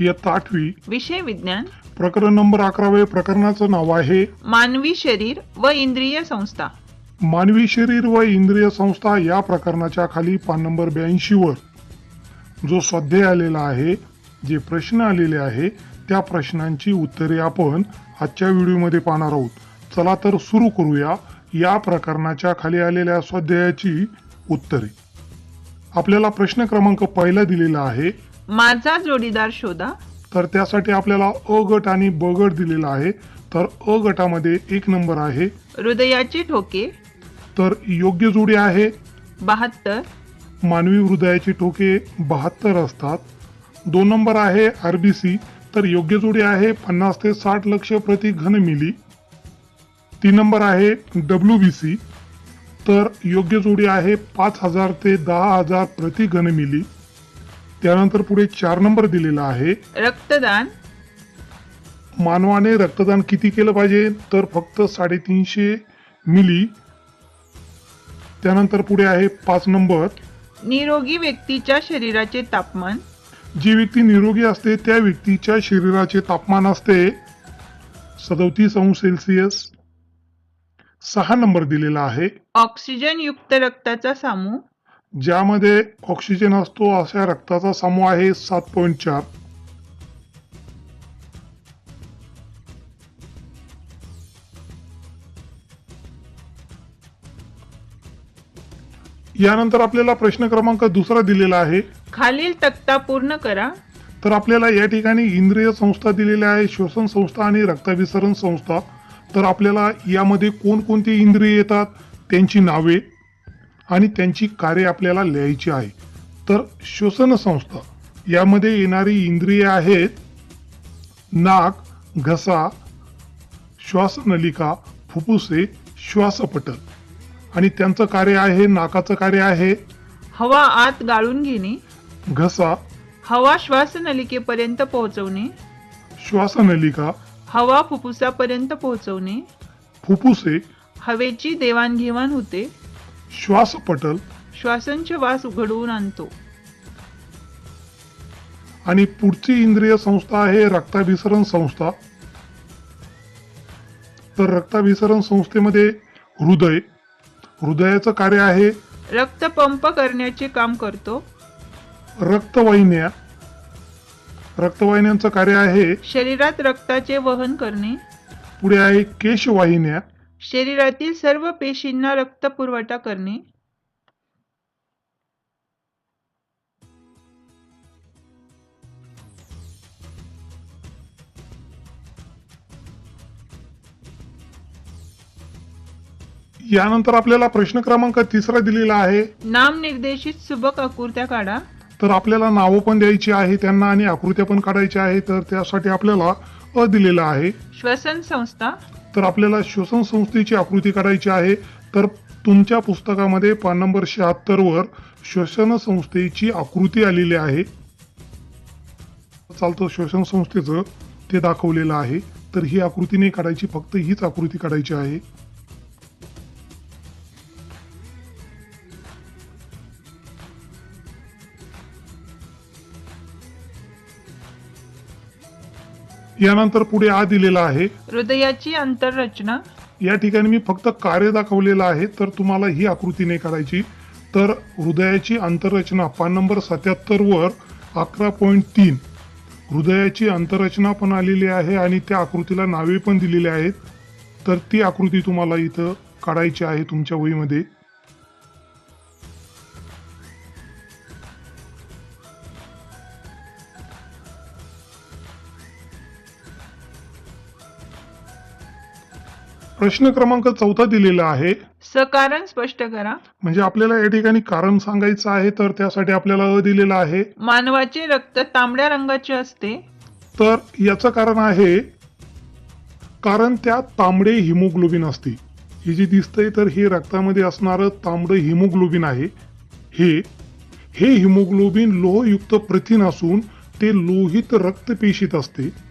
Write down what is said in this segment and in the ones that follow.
इयत्ता आठवी. विषय विज्ञान. प्रकरण नंबर अकरावे प्रकरणाचं नाव आहे. मानवी शरीर व इंद्रिय संस्था. मानवी शरीर व इंद्रिय संस्था या प्रकरणाच्या खाली पान नंबर ब्याऐंशी वर जो स्वाध्याय आलेला आहे जे प्रश्न आलेले आहे त्या प्रश्नांची उत्तरे आपण आजच्या व्हिडिओमध्ये पाहणार आहोत. चला तर सुरू करूया या प्रकरणाच्या खाली आलेल्या स्वाध्यायाची उत्तरे. आपल्याला प्रश्न क्रमांक पहिला दिलेला आहे माझा जोडीदार शोधा. तर त्यासाठी आपल्याला अ गट आणि ब गट दिलेला आहे. तर अ गटामध्ये एक नंबर आहे. हृदयाचे ठोके. तर योग्य जोडी आहे. बहात्तर. मानवी हृदयाची ठोके बहात्तर असतात. दोन नंबर आहे आरबीसी तर योग्य जोडी आहे पन्नास ते साठ लक्ष प्रति घन मिली. तीन नंबर आहे डब्ल्यू बी सी. तर योग्य जोडी आहे पाच हजार ते दहा हजार प्रति घन मिली. त्यानंतर पुढे चार नंबर दिलेला आहे. रक्तदान. मानवाने रक्तदान किती केलं पाहिजे? तर फक्त साडेतीनशे मिली. त्यानंतर पुढे आहे पाच नंबर. निरोगी व्यक्तीच्या शरीराचे तापमान. जी व्यक्ती निरोगी असते त्या व्यक्तीच्या शरीराचे तापमान असते सदोतीस अंश सेल्सिअस. सहा नंबर दिलेला आहे. ऑक्सिजन युक्त रक्ताचा समूह. ज्यामध्ये ऑक्सिजन असतो अशा रक्ताचा समूह आहे सात पॉईंट चार. यानंतर आपल्याला प्रश्न क्रमांक दुसरा दिलेला आहे. खालील तक्ता पूर्ण करा. तर आपल्याला या ठिकाणी इंद्रिय संस्था दिलेल्या आहे श्वसन संस्था आणि रक्ताभिसरण संस्था. तर आपल्याला यामध्ये कोणकोणती इंद्रिय येतात? त्यांची नावे. आणि त्यांची कार्य आपल्याला लिहायची आहे. तर श्वसन संस्था यामध्ये येणारी इंद्रिय आहेत नाक घसा श्वासनलिका फुफ्फुसे श्वासपटल. आणि त्यांचं कार्य आहे नाकाचं कार्य आहे. हवा आत गाळून घेणे. घसा. हवा श्वासनलिकेपर्यंत पोहोचवणे. श्वासनलिका. हवा फुफ्फुसापर्यंत पोहोचवणे. फुफ्फुसे. हवेची देवाणघेवाण होते. श्वासपटल श्वासांचे वास उघडवून आणतो. आणि पुढची इंद्रिय संस्था आहे रक्ताभिसरण संस्था. तर रक्ताभिसरण संस्थेमध्ये हृदय. हृदयाचं कार्य आहे रक्त पंप करण्याचे काम करतो. रक्तवाहिन्या रक्तवाहिन्यांचं कार्य आहे शरीरात रक्ताचे वहन करणे. पुढे आहे केशवाहिन्या शरीरातील सर्व पेशींना रक्त पुरवठा करणे. यानंतर आपल्याला प्रश्न क्रमांक तिसरा दिलेला आहे. नाम निर्देशित सुबक आकृत्या काढा. तर आपल्याला नावं पण द्यायची आहे त्यांना आणि आकृत्या पण काढायच्या आहे तर त्यासाठी आपल्याला अ दिलेला आहे. श्वसन संस्था. तर आपल्याला श्वसन संस्थेची आकृती काढायची आहे. तर तुमच्या पुस्तकामध्ये पान नंबर शहात्तर वर श्वसन संस्थेची आकृती आलेली आहे. चालतं श्वसन संस्थेचं ते दाखवलेलं आहे. तर ही आकृती नाही काढायची फक्त हीच आकृती काढायची आहे. यानंतर पुढे आ दिलेला आहे. हृदयाची अंतररचना. या ठिकाणी मी फक्त कार्य दाखवलेलं आहे तर तुम्हाला ही आकृती नाही काढायची तर हृदयाची आंतररचना पान नंबर सत्याहत्तर वर अकरा पॉईंट तीन. हृदयाची आंतररचना पण आलेली आहे आणि त्या आकृतीला नावे पण दिलेली आहेत. तर ती आकृती तुम्हाला इथं काढायची आहे तुमच्या वहीमध्ये. प्रश्न क्रमांक चौथा दिलेला आहे. सकारण स्पष्ट करा. म्हणजे आपल्याला या ठिकाणी कारण सांगायचं आहे तर त्यासाठी आपल्याला अ दिलेला आहे. मानवाचे रक्त तांबड्या रंगाचे असते. तर याचं कारण आहे कारण त्यात तांबडे हिमोग्लोबिन असते. हे जे दिसतंय तर हे रक्तामध्ये असणारं तांबडं हिमोग्लोबिन आहे. हे हे हिमोग्लोबिन लोहयुक्त प्रथिन असून ते लोहित रक्तपेशीत असते.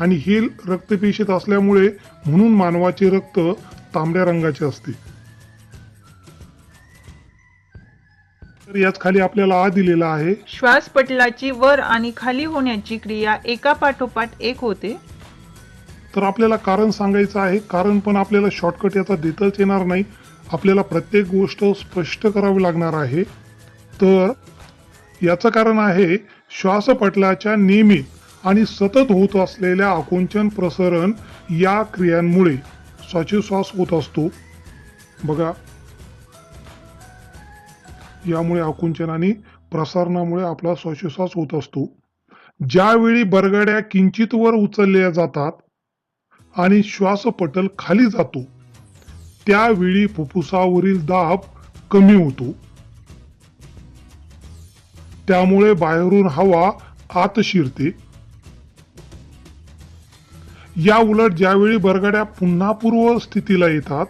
आणि हे रक्तपेशीत असल्यामुळे म्हणून मानवाचे रक्त तांबड्या रंगाचे असते. तर याच खाली आपल्याला आ दिलेला आहे. श्वास पटलाची वर आणि खाली होण्याची क्रिया एका पाठोपाठ एक होते. तर आपल्याला कारण सांगायचं आहे. कारण पण आपल्याला शॉर्टकट याचा देताच येणार नाही. आपल्याला प्रत्येक गोष्ट स्पष्ट करावी लागणार आहे. तर याचं कारण आहे श्वासपटलाच्या नियमित आणि सतत होत असलेल्या आकुंचन प्रसरण या क्रियांमुळे श्वासोश्वास होत असतो. बघा. यामुळे आकुंचन आणि प्रसारणामुळे आपला श्वासोश्वास होत असतो. ज्यावेळी बरगड्या किंचित वर उचलल्या जातात आणि श्वासपटल खाली जातो त्यावेळी फुफ्फुसावरील दाब कमी होतो. त्यामुळे बाहेरून हवा आत शिरते. या उलट ज्यावेळी बरगड्या पुन्हा पूर्व स्थितीला येतात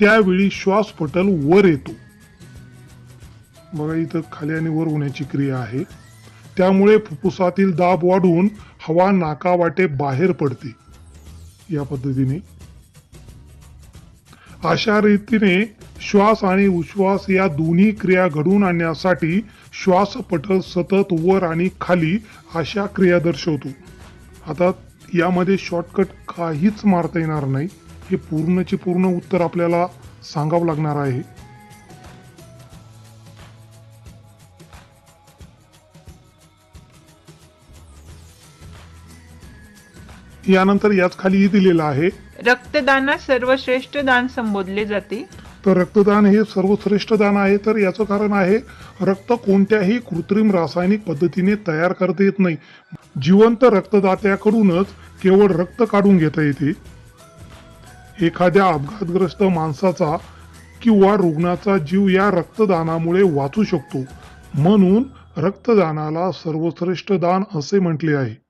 त्यावेळी श्वासपटल वर येतो. बघा इथं खाली आणि वर होण्याची क्रिया आहे. त्यामुळे फुफ्फुसातील दाब वाढून हवा नाकावाटे बाहेर पडते. या पद्धतीने. अशा रीतीने श्वास आणि उश्वास या दोन्ही क्रिया घडवून आणण्यासाठी श्वासपटल सतत वर आणि खाली अशा क्रिया दर्शवतो. आता यामध्ये शॉर्टकट काहीच मारता येणार नाही. हे पूर्णचे पूर्ण उत्तर आपल्याला सांगावं लागणार आहे. यानंतर याच खाली दिलेलं आहे. रक्तदानास सर्वश्रेष्ठ दान संबोधले जाते. तर रक्तदान हे सर्वश्रेष्ठ दान आहे तर याचं कारण आहे रक्त कोणत्याही कृत्रिम रासायनिक पद्धतीने तयार करता येत नाही. जिवंत रक्तदात्याकडूनच केवळ रक्त काढून घेता येते. एखाद्या अपघातग्रस्त माणसाचा किंवा रुग्णाचा जीव या रक्तदानामुळे वाचू शकतो. म्हणून रक्तदानाला सर्वश्रेष्ठ दान असे म्हटले आहे.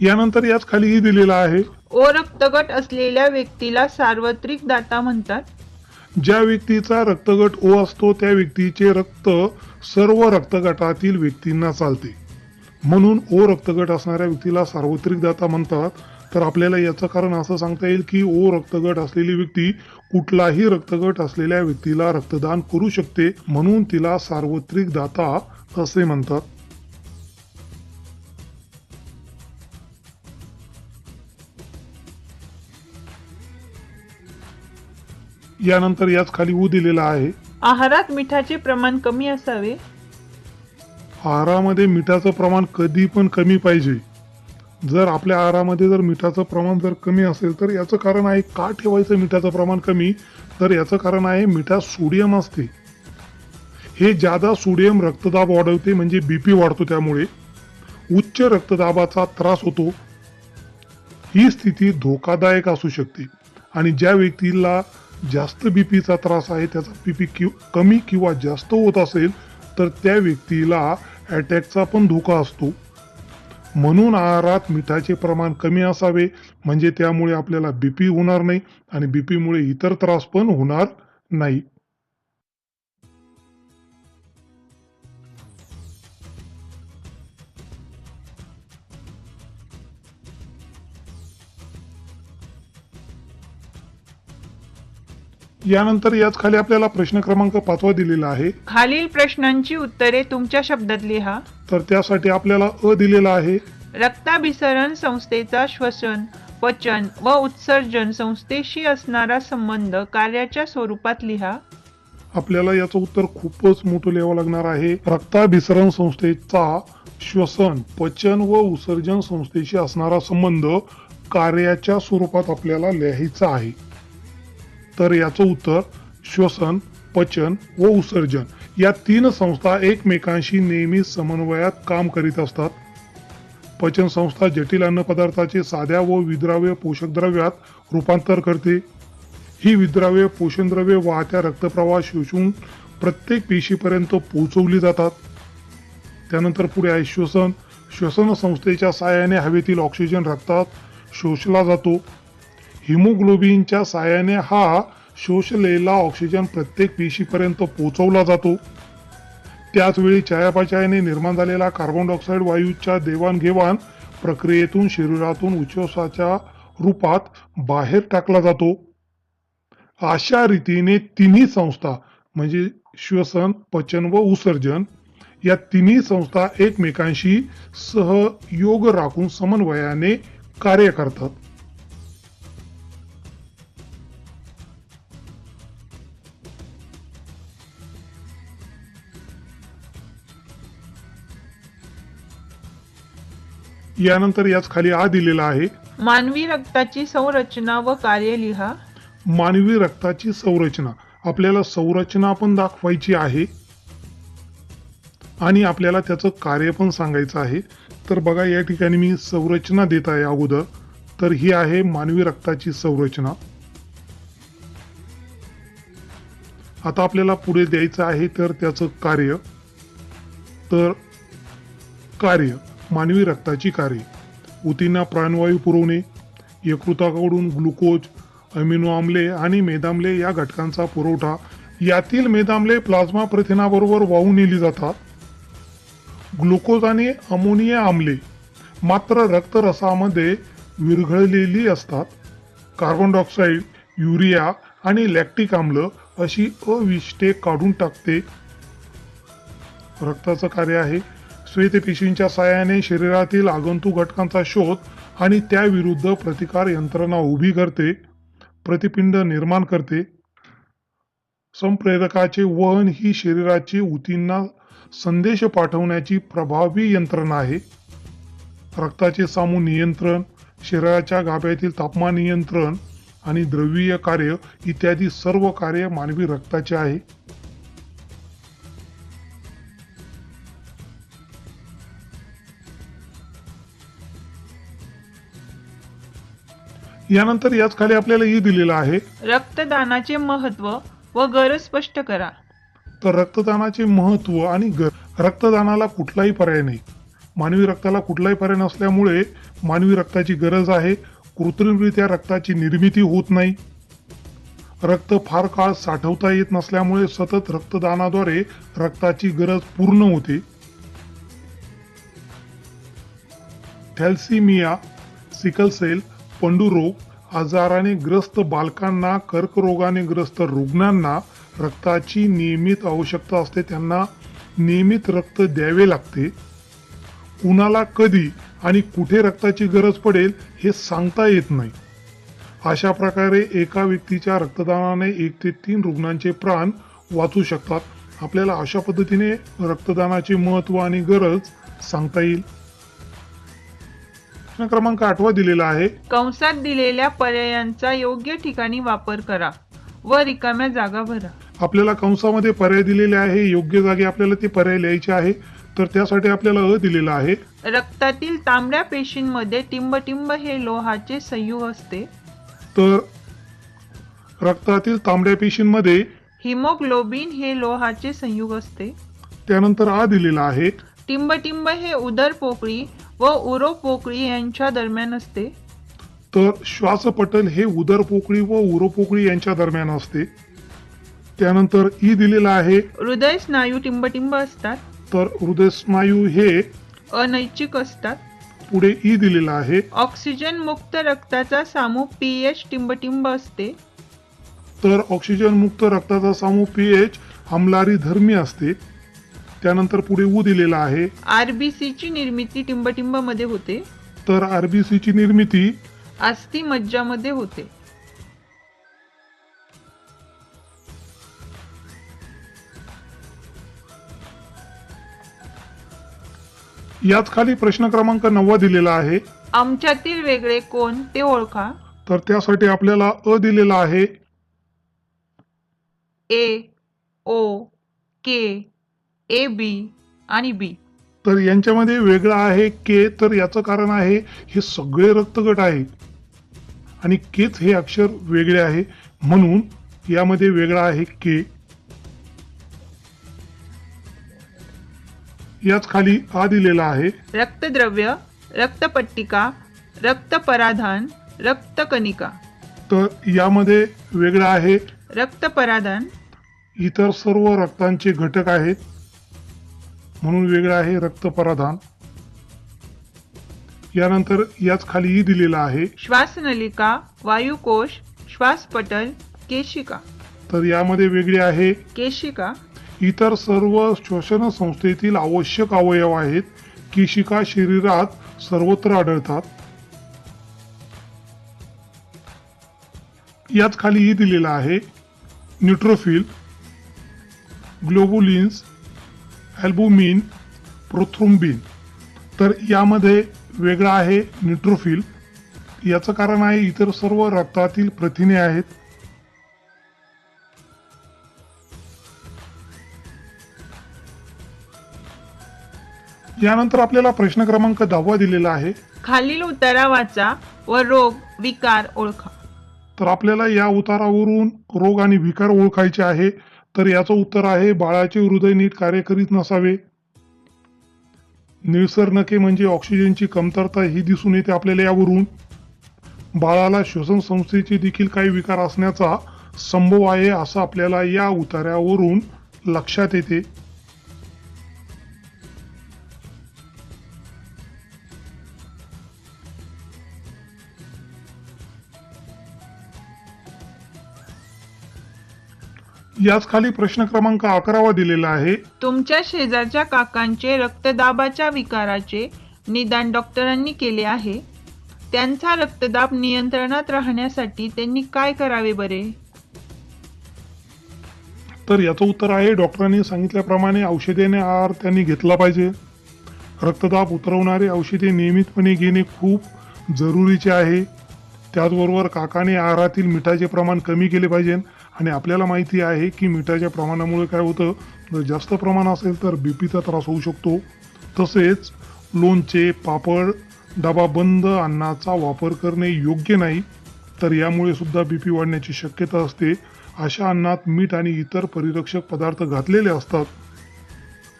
यानंतर याच खालीही दिलेला आहे. ओ रक्तगट असलेल्या व्यक्तीला सार्वत्रिक दाता म्हणतात. ज्या व्यक्तीचा रक्तगट ओ असतो त्या व्यक्तीचे रक्त सर्व रक्तगटातील व्यक्तींना चालते. म्हणून ओ रक्तगट असणाऱ्या व्यक्तीला सार्वत्रिक दाता म्हणतात. तर आपल्याला याचं कारण असं सांगता येईल की ओ रक्तगट असलेली व्यक्ती कुठलाही रक्तगट असलेल्या व्यक्तीला रक्तदान करू शकते म्हणून तिला सार्वत्रिक दाता असे म्हणतात. यानंतर याच खाली ऊ दिलेला आहे. आहारात मिठाचे प्रमाण कमी असावे? आहारामध्ये मिठाचं प्रमाण कधी पण कमी पाहिजे. जर आपल्या आहारामध्ये जर मिठाचं प्रमाण जर कमी असेल तर याचं कारण आहे का ठेवायचं मिठाचं प्रमाण कमी? तर याचं कारण आहे मिठात सोडियम असते. हे जादा सोडियम रक्तदाब वाढवते म्हणजे बीपी वाढतो त्यामुळे उच्च रक्तदाबाचा त्रास होतो. ही स्थिती धोकादायक असू शकते. आणि ज्या व्यक्तीला जास्त बी पीचा त्रास आहे त्याचा बी पी कि कमी किंवा जास्त होत असेल तर त्या व्यक्तीला अटॅकचा पण धोका असतो. म्हणून आहारात मिठाचे प्रमाण कमी असावे म्हणजे त्यामुळे आपल्याला बी पी होणार नाही आणि बी पीमुळे इतर त्रास पण होणार नाही. यानंतर याच खाली आपल्याला प्रश्न क्रमांक पाचवा दिलेला आहे. खालील प्रश्नांची उत्तरे तुमच्या शब्दात लिहा. तर त्यासाठी आपल्याला अ दिलेला आहे. रक्ताभिसरण संस्थेचा श्वसन पचन व उत्सर्जन संस्थेशी असणारा संबंध कार्याच्या स्वरूपात लिहा. आपल्याला याचं उत्तर खूपच मोठं लिहावं लागणार आहे. रक्ताभिसरण संस्थेचा श्वसन पचन व उत्सर्जन संस्थेशी असणारा संबंध कार्याच्या स्वरूपात आपल्याला लिहायचा आहे. तर याचं उत्तर श्वसन पचन व उत्सर्जन. या तीन संस्था एकमेकांशी नेहमी समन्वयात काम करीत असतात. पचन संस्था जटिल अन्न पदार्थाचे साध्या व विद्राव्य पोषक द्रव्यात रूपांतर करते. ही विद्राव्य पोषणद्रव्ये वाहत्या रक्तप्रवाह शोषून प्रत्येक पेशीपर्यंत पोहोचवली जातात. त्यानंतर पुढे आहे श्वसन. श्वसन संस्थेच्या साहाय्याने हवेतील ऑक्सिजन रक्तात शोषला जातो. हिमोग्लोबिनच्या साहाय्याने हा शोषलेला ऑक्सिजन प्रत्येक पेशीपर्यंत पोचवला जातो. त्याचवेळी चयापचयाने निर्माण झालेला कार्बन डायऑक्साईड वायूच्या देवाणघेवाण प्रक्रियेतून शरीरातून उच्छ्वासाच्या रूपात बाहेर टाकला जातो. अशा रीतीने तिन्ही संस्था म्हणजे श्वसन पचन व उत्सर्जन या तिन्ही संस्था एकमेकांशी सहयोग राखून समन्वयाने कार्य करतात. यानंतर याच खाली आ दिलेला आहे मानवी रक्ताची संरचना व कार्य लिहा. मानवी रक्ताची संरचना. आपल्याला संरचना पण दाखवायची आहे आणि आपल्याला त्याचं कार्य पण सांगायचं आहे. तर बघा या ठिकाणी मी संरचना देत आहे अगोदर. तर ही आहे मानवी रक्ताची संरचना. आता आपल्याला पुढे द्यायचं आहे तर त्याचं कार्य. तर कार्य. मानवी रक्ताची कार्य ऊतींना प्राणवायू पुरवणे यकृताकडून ग्लुकोज अमिनो आम्ले आणि मेदाम्ले या घटकांचा पुरवठा यातील मेदाम्ले प्लाझ्मा प्रथिनाबरोबर वाहून नेली जातात. ग्लुकोज आणि अमोनिया आम्ले मात्र रक्तरसामध्ये विरघळलेली असतात. कार्बन डायऑक्साईड युरिया आणि लॅक्टिक आम्ल अशी अविष्टे काढून टाकते. रक्ताचं कार्य आहे श्वेत श्वेतपेशींच्या साहाय्याने शरीरातील आगंतुक घटकांचा शोध आणि त्याविरुद्ध प्रतिकार यंत्रणा उभी करते प्रतिपिंड निर्माण करते. संप्रेरकाचे वहन ही शरीराची ऊतींना संदेश पाठवण्याची प्रभावी यंत्रणा आहे. रक्ताचे सामू नियंत्रण शरीराच्या गाभ्यातील तापमान नियंत्रण आणि द्रवीय कार्य इत्यादी सर्व कार्य मानवी रक्ताचे आहे. यानंतर याच खाली आपल्याला ई दिलेलं आहे. रक्तदानाचे महत्त्व व गरज स्पष्ट करा. तर रक्तदानाचे महत्त्व आणि रक्तदानाला कुठलाही पर्याय नाही. मानवी रक्ताला कुठलाही पर्याय नसल्यामुळे मानवी रक्ताची गरज आहे. कृत्रिमरित्या रक्ताची निर्मिती होत नाही. रक्त फार काळ साठवता येत नसल्यामुळे सतत रक्तदानाद्वारे रक्ताची गरज पूर्ण होते. थॅल्सिमिया सिकल सेल पंडुरोग आजाराने ग्रस्त बालकांना कर्करोगाने ग्रस्त रुग्णांना रक्ताची नियमित आवश्यकता असते. त्यांना नियमित रक्त द्यावे लागते. कुणाला कधी आणि कुठे रक्ताची गरज पडेल हे सांगता येत नाही. अशा प्रकारे एका व्यक्तीच्या रक्तदानाने एक ते तीन रुग्णांचे प्राण वाचू शकतात. आपल्याला अशा पद्धतीने रक्तदानाचे महत्त्व आणि गरज सांगता येईल. प्रश्न क्रमांक आठवा दिलेला आहे. कंसात दिलेल्या पर्यायांचा योग्य ठिकाणी वापर करा व रिकाम्या जागा भरा. आपल्याला कंसामध्ये पर्याय दिलेले आहे योग्य जागी आपल्याला ते पर्याय लिहायचे आहे तर त्यासाठी आपल्याला अ दिलेला आहे. रक्तातील तांबड्या पेशींमध्ये टिंबटिंब हे लोहाचे संयुग असते. तर रक्तातील तांबड्या पेशींमध्ये हिमोग्लोबिन हे लोहाचे संयुग असते. त्यानंतर आ दिलेला आहे. टिंबटिंब हे उदर पोकळी व उरो पोकळी यांच्या दरम्यान असते. तर श्वासपटल हे उदर पोकळी व उरोपोकळी यांच्या दरम्यान असते. त्यानंतर ई दिलेला आहे. हृदय स्नायू टिंबटिंब असतात. तर हृदय स्नायू हे अनैच्छिक असतात. पुढे ई दिलेला आहे. ऑक्सिजन मुक्त रक्ताचा सामू पीएच टिंबटिंब असते. तर ऑक्सिजन मुक्त रक्ताचा सामू पीएच अंमलारी धर्मी असते. त्यानंतर पुढे ऊ दिलेला आहे. आरबीसी ची निर्मिती टिंबटिंबमध्ये होते. तर आरबीसीची निर्मिती अस्थि मज्जामध्ये होते. याच खाली प्रश्न क्रमांक नववा दिलेला आहे. आमच्यातील वेगळे कोण ते ओळखा. तर त्यासाठी आपल्याला अ दिलेला आहे. ए ओ के ए बी आणि बी. तर यांच्यामध्ये वेगळं आहे के तर याचं कारण आहे हे सगळे रक्तगट आहे. आणि केच हे अक्षर वेगळे आहे. म्हणून यामध्ये वेगळा आहे के. याच खाली आ दिलेला आहे. रक्तद्रव्य रक्तपट्टिका रक्तपराधान रक्तकणिका. तर यामध्ये वेगळं आहे. रक्तपराधान. इतर सर्व रक्तांचे घटक आहेत. म्हणून वेगळं आहे रक्तपराधान. यानंतर याच खालीही दिलेलं आहे. श्वासनलिका वायुकोश श्वासपटल केशिका. तर यामध्ये वेगळे आहे. केशिका. इतर सर्व श्वसन संस्थेतील आवश्यक अवयव आहेत. केशिका शरीरात सर्वत्र आढळतात. याच खालीही दिलेला आहे. न्यूट्रोफिल ग्लोबुलिन्स अल्बुमिन प्रोथ्रुम्बिन तर यामध्ये वेगळा आहे न्यूट्रोफिल याचं कारण आहे इतर सर्व रक्तातील प्रथिने आहेत. यानंतर आपल्याला प्रश्न क्रमांक दहावा दिलेला आहे. खालील उतारा वाचा व रोग विकार ओळखा. तर आपल्याला या उतारावरून रोग आणि विकार ओळखायचे आहे. तर याचं उत्तर आहे बाळाचे हृदय नीट कार्य करीत नसावे. निळसर नखे म्हणजे ऑक्सिजनची कमतरता ही दिसून येते आपल्याला यावरून. बाळाला श्वसन संस्थेचे देखील काही विकार असण्याचा संभव आहे असं आपल्याला या उतार्यावरून लक्षात येते. याच खाली प्रश्न क्रमांक अकरावा दिलेला आहे. तुमच्या शेजारच्या काकांचे रक्तदाबाच्या विकाराचे निदान डॉक्टरांनी केले आहे. त्यांचा रक्तदाब नियंत्रणात राहण्यासाठी त्यांनी काय करावे बरे? तर याचं उत्तर आहे डॉक्टरांनी सांगितल्याप्रमाणे औषधेने आहार त्यांनी घेतला पाहिजे. रक्तदाब उतरवणारे औषधे नियमितपणे घेणे खूप जरुरीचे आहे. त्याचबरोबर काकाने आहारातील मिठाचे प्रमाण कमी केले पाहिजे. आणि आपल्याला माहिती आहे की मिठाच्या प्रमाणामुळे काय होतं? जर जास्त प्रमाण असेल तर बी पीचा त्रास होऊ शकतो. तसेच लोणचे पापड डबा बंद अन्नाचा वापर करणे योग्य नाही तर यामुळे सुद्धा बी पी वाढण्याची शक्यता असते. अशा अन्नात मीठ आणि इतर परिरक्षक पदार्थ घातलेले असतात.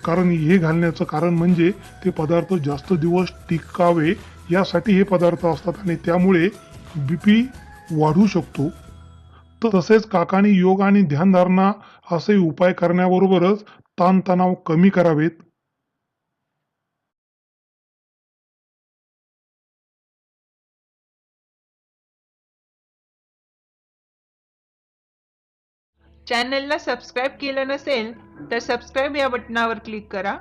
कारण हे घालण्याचं कारण म्हणजे ते पदार्थ जास्त दिवस टिकावे यासाठी हे पदार्थ असतात आणि त्यामुळे बी पी वाढू शकतो. तसेच काकाने योग आणि ध्यानधारणा असे उपाय करण्याबरोबरच ताणतणाव कमी करावेत. चॅनलला सबस्क्राईब केलं नसेल तर सबस्क्राईब या बटनावर क्लिक करा.